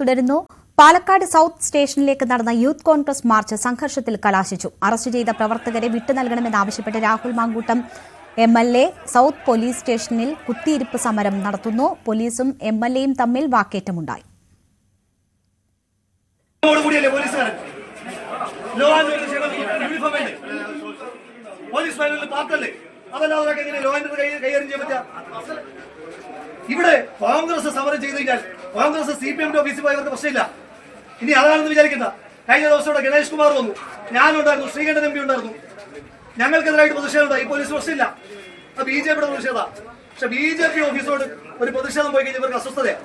തുടരുന്നു. പാലക്കാട് സൗത്ത് സ്റ്റേഷനിലേക്ക് നടന്ന യൂത്ത് കോൺഗ്രസ് മാർച്ച് സംഘർഷത്തിൽ കലാശിച്ചു. അറസ്റ്റ് ചെയ്ത പ്രവർത്തകരെ വിട്ടു നൽകണമെന്നാവശ്യപ്പെട്ട് Rahul Mankoottam M L A south police സ്റ്റേഷനിൽ കുത്തിയിരിപ്പ് സമരം നടത്തുന്നു. പോലീസും എം എൽ എയും തമ്മിൽ വാക്കേറ്റമുണ്ടായി. പോലീസ് ഇവിടെ കോൺഗ്രസ് സമരം ചെയ്തു കഴിഞ്ഞാൽ കോൺഗ്രസ് സി പി എമ്മിന്റെ ഓഫീസിൽ പോയവർക്ക് പ്രശ്നമില്ല. ഇനി അതാണെന്ന് വിചാരിക്കുന്ന കഴിഞ്ഞ ദിവസം ഇവിടെ ഗണേഷ് കുമാർ വന്നു. ഞാനുണ്ടായിരുന്നു ശ്രീകണ്ഠൻ എം പി ഉണ്ടായിരുന്നു. ഞങ്ങൾക്കെതിരായിട്ട് പ്രതിഷേധമുണ്ട് ഈ പോലീസ് പ്രശ്നമില്ല. അത് ബി ജെ പിയുടെ പ്രതിഷേധ. പക്ഷെ ബി ജെ പി ഓഫീസോട് ഒരു പ്രതിഷേധം പോയി കഴിഞ്ഞാൽ ഇവർക്ക് അസ്വസ്ഥതയാണ്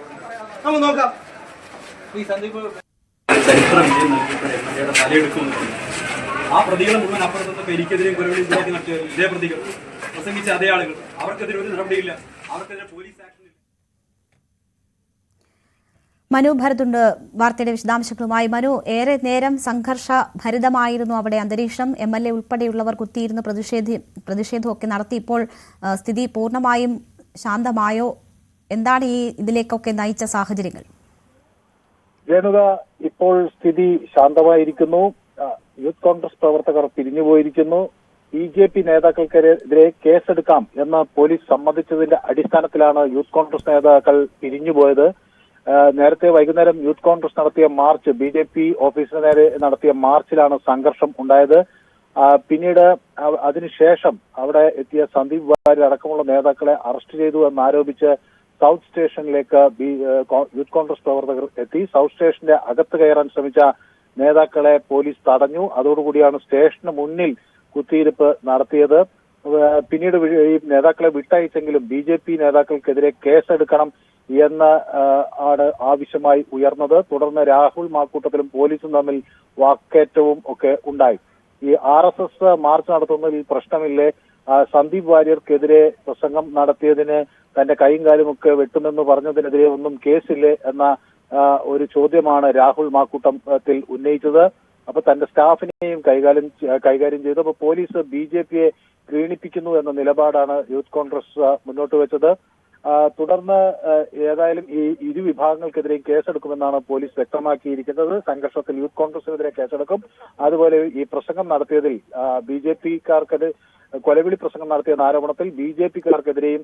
നമുക്ക് നോക്കാം. എയുടെ തലയെടുക്കുമെന്ന് ആ പ്രതികളെ മുഴുവൻ അപ്പുറത്തുനിന്നൊക്കെ എനിക്കെതിരെയും നടത്തിയ ഇതേ പ്രതികൾ. പ്രസംഗിച്ച അതേ ആളുകൾ. അവർക്കെതിരെ ഒരു നടപടിയില്ല. അവർക്കെതിരെ പോലീസ് ആക്ഷൻ മനു ഭരതുണ്ട് വാർത്തയുടെ വിശദാംശങ്ങളുമായി. മനു ഏറെ നേരം സംഘർഷ ഭരിതമായിരുന്നു അവിടെ അന്തരീക്ഷം. എം എൽ എ ഉൾപ്പെടെയുള്ളവർ കുത്തിയിരുന്ന് പ്രതിഷേധി പ്രതിഷേധമൊക്കെ നടത്തി. ഇപ്പോൾ സ്ഥിതി പൂർണമായും ശാന്തമായോ? എന്താണ് ഈ ഇതിലേക്കൊക്കെ നയിച്ച സാഹചര്യങ്ങൾ? രേണുക ഇപ്പോൾ സ്ഥിതി ശാന്തമായിരിക്കുന്നു. യൂത്ത് കോൺഗ്രസ് പ്രവർത്തകർ പിരിഞ്ഞുപോയിരിക്കുന്നു. ബി ജെ പി നേതാക്കൾക്കെതിരെ കേസെടുക്കാം എന്ന് പോലീസ് സമ്മതിച്ചതിന്റെ അടിസ്ഥാനത്തിലാണ് യൂത്ത് കോൺഗ്രസ് നേതാക്കൾ പിരിഞ്ഞുപോയത്. നേരത്തെ വൈകുന്നേരം യൂത്ത് കോൺഗ്രസ് നടത്തിയ മാർച്ച് ബി ജെ പി ഓഫീസിന് നേരെ നടത്തിയ മാർച്ചിലാണ് സംഘർഷം ഉണ്ടായത്. പിന്നീട് അതിനുശേഷം അവിടെ എത്തിയ സന്ദീപ് വാര്യർ അടക്കമുള്ള നേതാക്കളെ അറസ്റ്റ് ചെയ്തു എന്നാരോപിച്ച് സൗത്ത് സ്റ്റേഷനിലേക്ക് യൂത്ത് കോൺഗ്രസ് പ്രവർത്തകർ എത്തി. സൗത്ത് സ്റ്റേഷന്റെ അകത്ത് കയറാൻ ശ്രമിച്ച നേതാക്കളെ പോലീസ് തടഞ്ഞു. അതോടുകൂടിയാണ് സ്റ്റേഷന് മുന്നിൽ കുത്തിയിരിപ്പ് നടത്തിയത്. പിന്നീട് ഈ നേതാക്കളെ വിട്ടയച്ചെങ്കിലും ബി ജെ പി നേതാക്കൾക്കെതിരെ കേസെടുക്കണം എന്ന് ആണ് ആവശ്യമായി ഉയർന്നത്. തുടർന്ന് രാഹുൽ മാക്കൂട്ടത്തിലും പോലീസും തമ്മിൽ വാക്കേറ്റവും ഒക്കെ ഉണ്ടായി. ഈ ആർ എസ് എസ് മാർച്ച് നടത്തുന്നതിൽ പ്രശ്നമില്ലേ? സന്ദീപ് വാര്യർക്കെതിരെ പ്രസംഗം നടത്തിയതിന് തന്റെ കൈയും കാലും ഒക്കെ വെട്ടുമെന്ന് പറഞ്ഞതിനെതിരെ ഒന്നും കേസില്ലേ എന്ന ഒരു ചോദ്യമാണ് രാഹുൽ മാക്കൂട്ടത്തിൽ ഉന്നയിച്ചത്. അപ്പൊ തന്റെ സ്റ്റാഫിനെയും കൈകാര്യം കൈകാര്യം ചെയ്തു. അപ്പൊ പോലീസ് ബി ജെ പിയെ ക്രീണിപ്പിക്കുന്നു എന്ന നിലപാടാണ് യൂത്ത് കോൺഗ്രസ് മുന്നോട്ട് വെച്ചത്. തുടർന്ന് ഏതായാലും ഈ ഇരു വിഭാഗങ്ങൾക്കെതിരെയും കേസെടുക്കുമെന്നാണ് പോലീസ് വ്യക്തമാക്കിയിരിക്കുന്നത്. സംഘർഷത്തിൽ യൂത്ത് കോൺഗ്രസിനെതിരെ കേസെടുക്കും. അതുപോലെ ഈ പ്രസംഗം നടത്തിയതിൽ ബി ജെ പിക്കാർക്കത് കൊലവിളി പ്രസംഗം നടത്തിയെന്ന ആരോപണത്തിൽ ബി ജെ പിക്കാർക്കെതിരെയും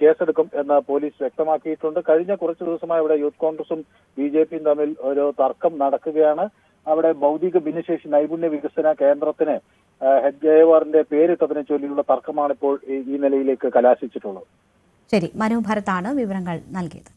കേസെടുക്കും എന്ന് പോലീസ് വ്യക്തമാക്കിയിട്ടുണ്ട്. കഴിഞ്ഞ കുറച്ച് ദിവസമായി ഇവിടെ യൂത്ത് കോൺഗ്രസും ബി ജെ പിയും തമ്മിൽ ഒരു തർക്കം നടക്കുകയാണ്. അവിടെ ഭൗതിക ഭിന്നശേഷി നൈപുണ്യ വികസന കേന്ദ്രത്തിന് ഹെഡ് ജയവാറിന്റെ പേരിട്ടതിനെ ചൊല്ലിയുള്ള തർക്കമാണ് ഇപ്പോൾ ഈ നിലയിലേക്ക് കലാശിച്ചിട്ടുള്ളത്. ശരി മനോഭരത്താണ് വിവരങ്ങൾ നൽകിയത്.